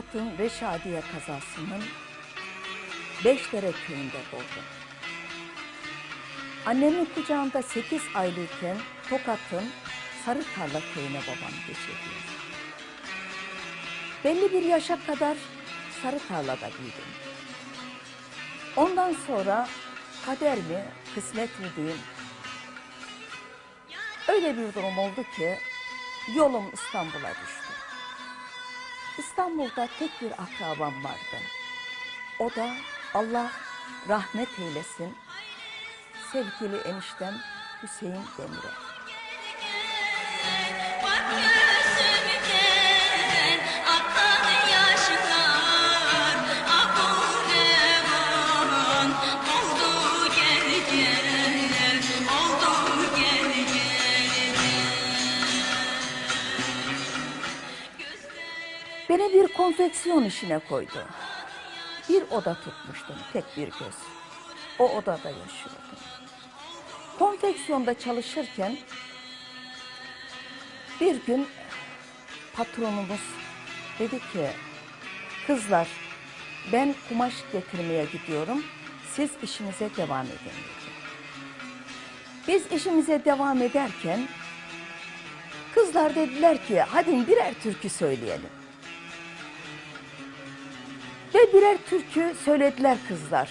Ben Tokat'ın Reşadiye kazasının Beşdere köyünde doğdum. Annemin kucağında 8 aylıkken Tokat'ın Sarıtarla köyüne babam geçirdi. Belli bir yaşa kadar Sarıtarla'da büyüdüm. Ondan sonra kader mi, kısmet mi diyeyim, öyle bir durum oldu ki yolum İstanbul'a düştü. İstanbul'da tek bir akrabam vardı. O da Allah rahmet eylesin sevgili eniştem Hüseyin Demirel. Konfeksiyon işine koydu. Bir oda tutmuştum, tek bir göz. O odada yaşıyordum. Konfeksiyonda çalışırken bir gün patronumuz dedi ki, kızlar ben kumaş getirmeye gidiyorum, siz işinize devam edin dedi. Biz işimize devam ederken kızlar dediler ki hadi birer türkü söyleyelim. Ve birer türkü söylediler kızlar.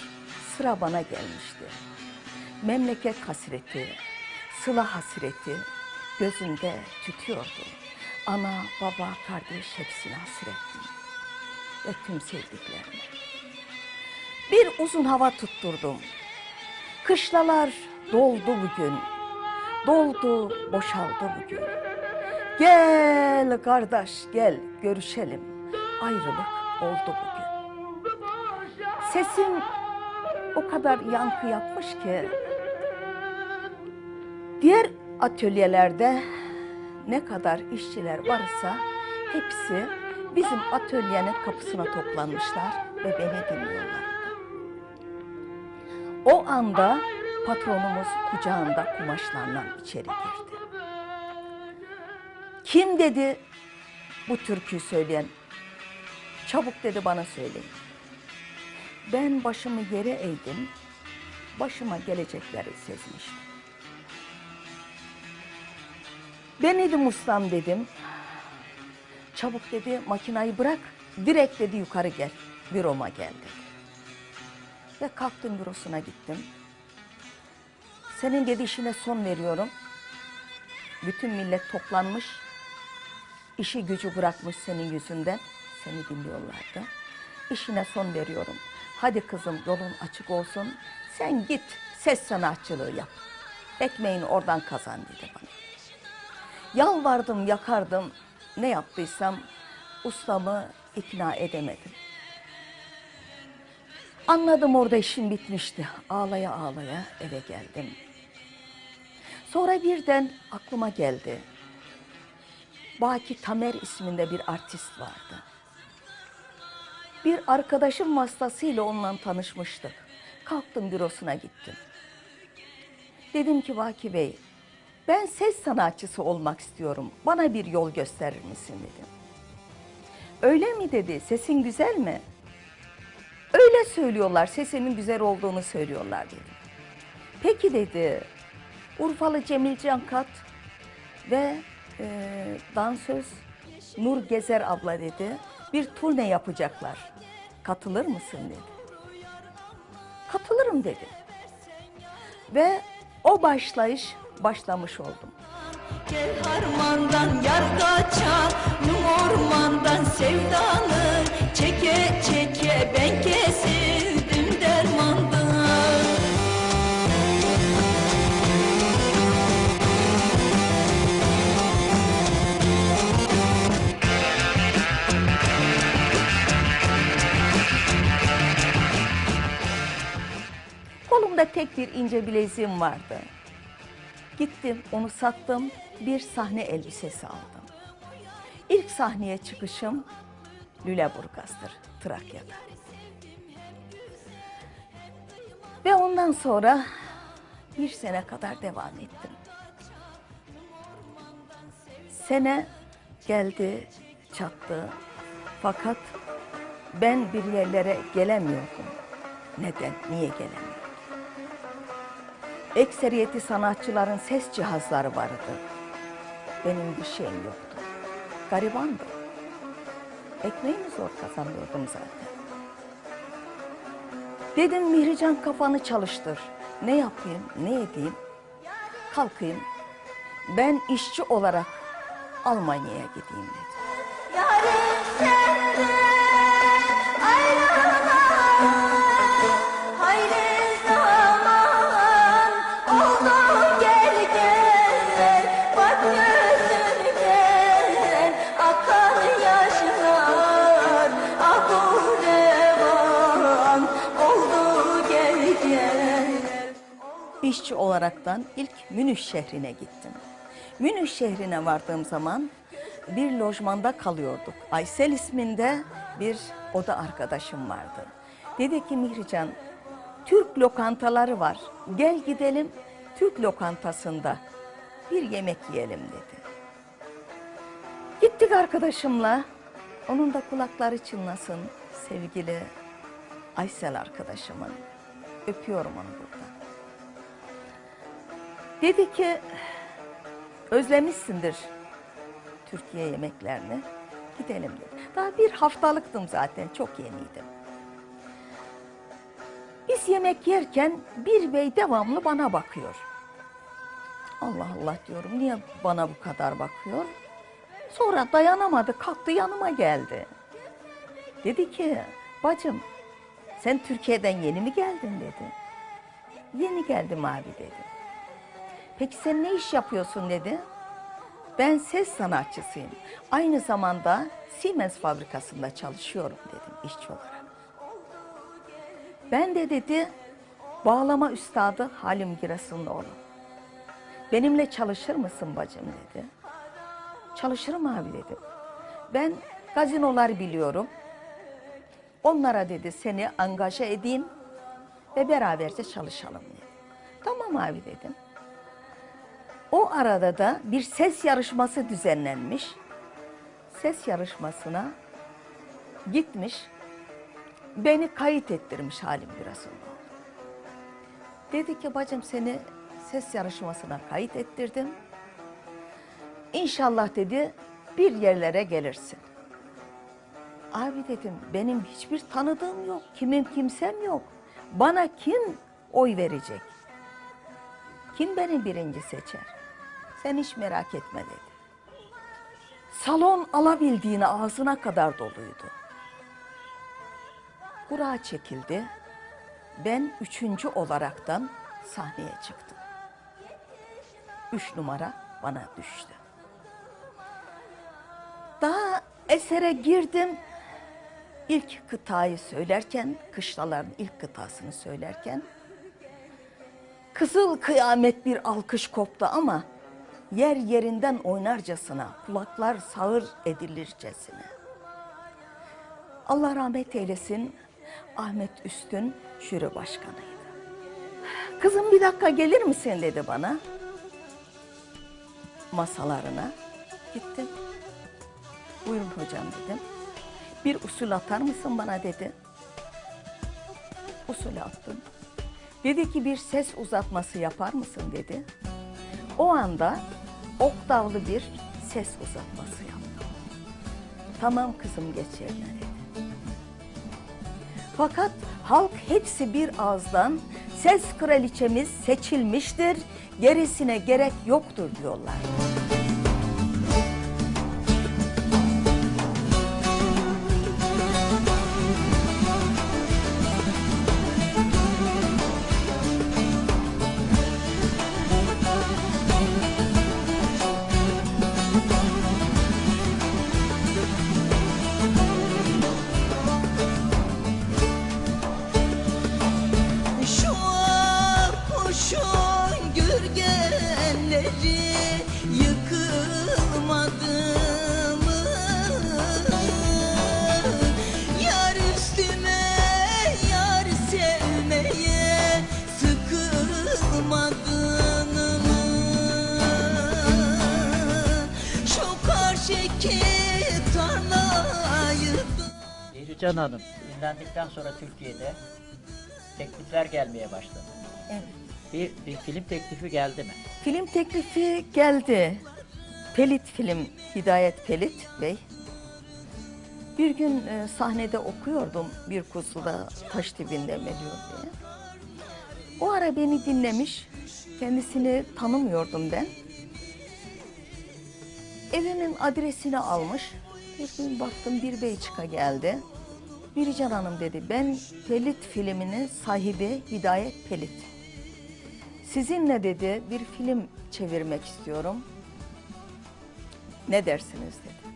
Sıra bana gelmişti. Memleket hasreti, sıla hasreti gözümde tütüyordu. Ana, baba, kardeş hepsine hasrettim. Ve tüm sevdiklerime. Bir uzun hava tutturdum. Kışlalar doldu bugün. Doldu, boşaldı bugün. Gel kardeş gel görüşelim. Ayrılık oldu bugün. Sesim o kadar yankı yapmış ki diğer atölyelerde ne kadar işçiler varsa hepsi bizim atölyenin kapısına toplanmışlar ve beni dinliyorlardı. O anda patronumuz kucağında kumaşlarla içeri girdi. Kim dedi bu türküyü söyleyen? Çabuk dedi bana söyleyin. Ben başımı yere eğdim, başıma gelecekleri sezmiştim. Ben dedim ustam dedim. Çabuk dedi makinayı bırak, direkt dedi yukarı gel, büroma gel dedi. Ve kalktım bürosuna gittim. Senin dedi işine son veriyorum. Bütün millet toplanmış, işi gücü bırakmış senin yüzünden. Seni dinliyorlardı. İşine son veriyorum. Hadi kızım yolun açık olsun. Sen git ses sanatçılığı yap. Ekmeğini oradan kazan dedi bana. Yalvardım, yakardım. Ne yaptıysam ustamı ikna edemedim. Anladım orada işim bitmişti. Ağlaya ağlaya eve geldim. Sonra birden aklıma geldi. Baki Tamer isminde bir artist vardı. Bir arkadaşım vasıtasıyla onunla tanışmıştık. Kalktım bürosuna gittim. Dedim ki Vaki Bey, ben ses sanatçısı olmak istiyorum. Bana bir yol gösterir misin dedim. Öyle mi dedi, sesin güzel mi? Öyle söylüyorlar, sesinin güzel olduğunu söylüyorlar dedim. Peki dedi, Urfalı Cemil Cankat ve e, dansöz Nur Gezer abla dedi. Bir turne yapacaklar. Katılır mısın dedi. Katılırım dedi. Ve o başlayış başlamış oldum. Gel harmandan yar ormandan sevdanı Çeke çeke ben kesildim Kolumda tek bir ince bileziğim vardı. Gittim, onu sattım, bir sahne elbisesi aldım. İlk sahneye çıkışım Lüleburgaz'dır, Trakya'da. Ve ondan sonra bir sene kadar devam ettim. Sene geldi, çattı. Fakat ben bir yerlere gelemiyordum. Neden, niye gelemiyorum? Ekseriyeti sanatçıların ses cihazları vardı. Benim bir şeyim yoktu. Garibandım. Ekmeğimi zor kazanıyordum zaten. Dedim Mihrican kafanı çalıştır. Ne yapayım, ne edeyim? Kalkayım. Ben işçi olarak Almanya'ya gideyim dedim. İşçi olaraktan ilk Münih şehrine gittim. Münih şehrine vardığım zaman bir lojmanda kalıyorduk. Aysel isminde bir oda arkadaşım vardı. Dedi ki Mihrican, Türk lokantaları var. Gel gidelim Türk lokantasında bir yemek yiyelim dedi. Gittik arkadaşımla. Onun da kulakları çınlasın sevgili Aysel arkadaşımın. Öpüyorum onu. Dedi ki özlemişsindir Türkiye yemeklerini. Gidelim dedi. Daha bir haftalıktım zaten çok yeniydim. Biz yemek yerken bir bey devamlı bana bakıyor. Allah Allah diyorum niye bana bu kadar bakıyor? Sonra dayanamadı kalktı yanıma geldi. Dedi ki bacım sen Türkiye'den yeni mi geldin dedi. Yeni geldim abi dedi. Peki sen ne iş yapıyorsun dedi. Ben ses sanatçısıyım. Aynı zamanda Siemens fabrikasında çalışıyorum dedim işçi olarak. Ben de dedi bağlama üstadı Halim Girasınoğlu. Benimle çalışır mısın bacım dedi. Çalışırım abi dedim. Ben gazinolar biliyorum. Onlara dedi seni angaja edeyim ve beraberce çalışalım dedi. Tamam abi dedim. O arada da bir ses yarışması düzenlenmiş. Ses yarışmasına gitmiş. Beni kayıt ettirmiş halim Birasıoğlu. Dedi ki bacım seni ses yarışmasına kayıt ettirdim. İnşallah dedi bir yerlere gelirsin. Abi dedim benim hiçbir tanıdığım yok. Kimim kimsem yok. Bana kim oy verecek? Kim beni birinci seçer? Sen hiç merak etme dedi. Salon alabildiğine ağzına kadar doluydu. Kura çekildi. Ben üçüncü olaraktan sahneye çıktım. Üç numara bana düştü. Daha esere girdim. İlk kıtayı söylerken, kışlaların ilk kıtasını söylerken Kızıl kıyamet bir alkış koptu ama yer yerinden oynarcasına, kulaklar sağır edilircesine. Allah rahmet eylesin Ahmet Üstün jüri başkanıydı. Kızım bir dakika gelir misin dedi bana. Masalarına gittim. Buyurun hocam dedim. Bir usul atar mısın bana dedi. Usul attım. Dedi ki bir ses uzatması yapar mısın dedi. O anda oktavlı bir ses uzatması yaptım. Tamam kızım geç yerine dedi. Fakat halk hepsi bir ağızdan ses kraliçemiz seçilmiştir, gerisine gerek yoktur diyorlar. Can Hanım ünlendikten sonra Türkiye'de teklifler gelmeye başladı. Evet. Bir, bir film teklifi geldi mi? Film teklifi geldi. Pelit film, Hidayet Pelit Bey. Bir gün e, sahnede okuyordum bir kuzuda taş dibinde emeliyor diye. O ara beni dinlemiş, kendisini tanımıyordum ben. Evimin adresini almış. Bir gün baktım bir bey çıka geldi. Birican Hanım dedi, ben Pelit filminin sahibi Hidayet Pelit. Sizinle dedi bir film çevirmek istiyorum. Ne dersiniz dedi.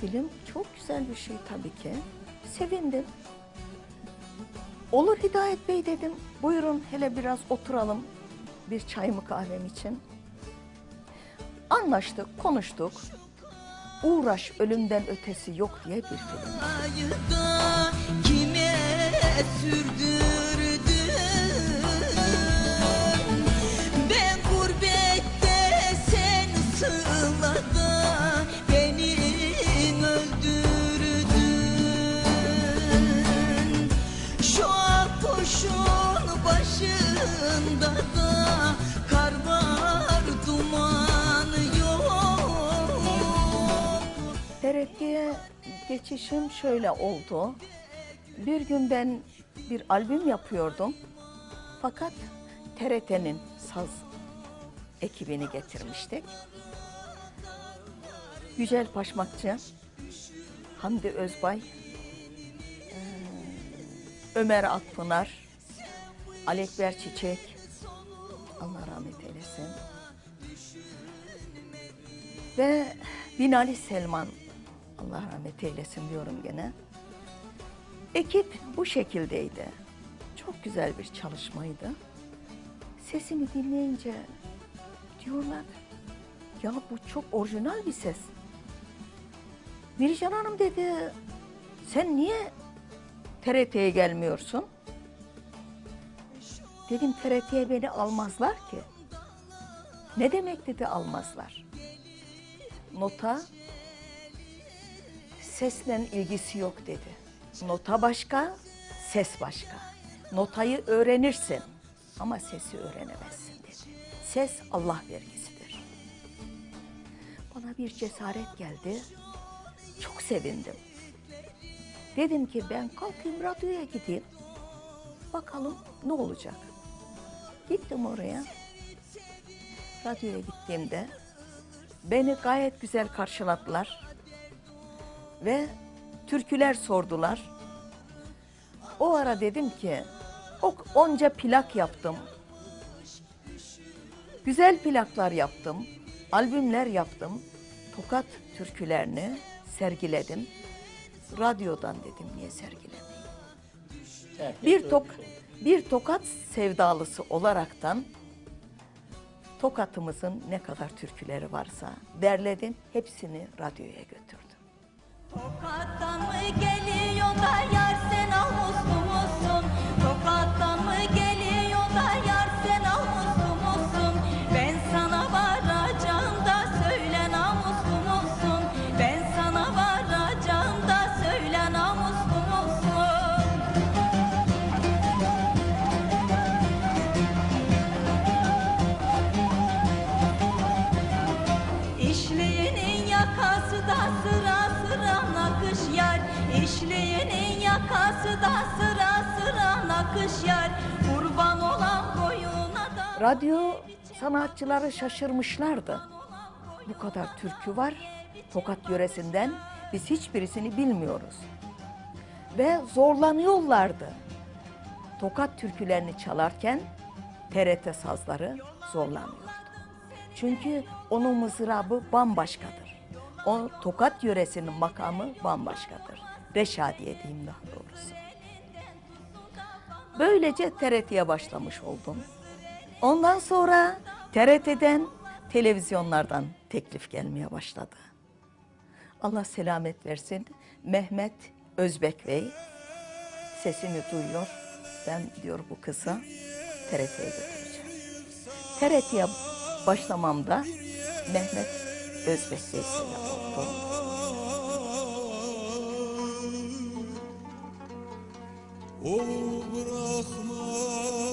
Film çok güzel bir şey tabii ki. Sevindim. Olur Hidayet Bey dedim. Buyurun hele biraz oturalım. Bir çayımı kahvem için. Anlaştık, konuştuk. Uğraş ölümden ötesi yok diye bir film. Kime sürdürdün geçişim şöyle oldu. Bir gün ben bir albüm yapıyordum. Fakat TRT'nin saz ekibini getirmiştik. Yücel Paşmakçı, Hamdi Özbay, Ömer Akpınar, Alekber Çiçek, Allah rahmet eylesin. Ve Binali Selman, Allah rahmet eylesin diyorum gene. Ekip bu şekildeydi. Çok güzel bir çalışmaydı. Sesimi dinleyince diyorlar, ya bu çok orijinal bir ses. Mircan Hanım dedi, sen niye TRT'ye gelmiyorsun? Dedim TRT'ye beni almazlar ki. Ne demek dedi almazlar. Nota sesle ilgisi yok dedi. Nota başka, ses başka. Notayı öğrenirsin ama sesi öğrenemezsin dedi. Ses Allah vergisidir. Bana bir cesaret geldi. Çok sevindim. Dedim ki ben kalkayım radyoya gideyim. Bakalım ne olacak. Gittim oraya. Radyoya gittiğimde beni gayet güzel karşıladılar. Ve türküler sordular. O ara dedim ki o onca plak yaptım. Güzel plaklar yaptım. Albümler yaptım. Tokat türkülerini sergiledim. Radyodan dedim niye sergilemeyeyim? Herkes Bir tok bir tokat sevdalısı olaraktan tokatımızın ne kadar türküleri varsa derledim, hepsini radyoya götürdüm. Tokattan mı geliyor da yar sen namuslu musun? Tokattan mı Çarşıda sıra sıra nakış yer Kurban olan boyuna da Radyo sanatçıları şaşırmışlardı. Bu kadar türkü var. Tokat yöresinden biz hiçbirisini bilmiyoruz. Ve zorlanıyorlardı. Tokat türkülerini çalarken TRT sazları zorlanıyordu. Çünkü onun mızrabı bambaşkadır. O Tokat yöresinin makamı bambaşkadır. Reşadiye diyeyim daha doğrusu. Böylece TRT'ye başlamış oldum. Ondan sonra TRT'den, televizyonlardan teklif gelmeye başladı. Allah selamet versin. Mehmet Özbek Bey sesimi duyuyor. Ben diyor bu kızı TRT'ye götüreceğim. TRT'ye başlamamda Mehmet Özbek Bey sebep oldu. O bırakmaz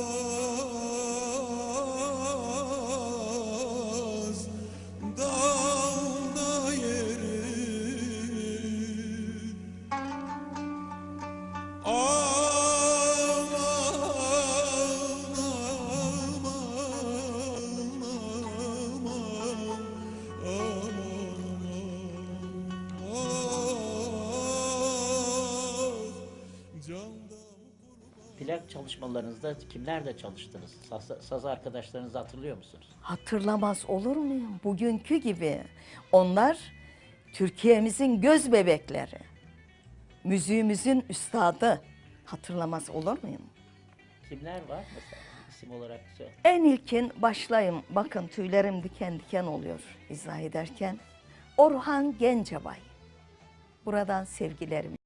Plak çalışmalarınızda kimlerle çalıştınız? Saz, saz arkadaşlarınızı hatırlıyor musunuz? Hatırlamaz olur muyum? Bugünkü gibi. Onlar Türkiye'mizin göz bebekleri. Müziğimizin üstadı. Hatırlamaz olur muyum? Kimler var mesela isim olarak. En ilkin başlayayım. Bakın tüylerim diken diken oluyor izah ederken. Orhan Gencebay. Buradan sevgilerimi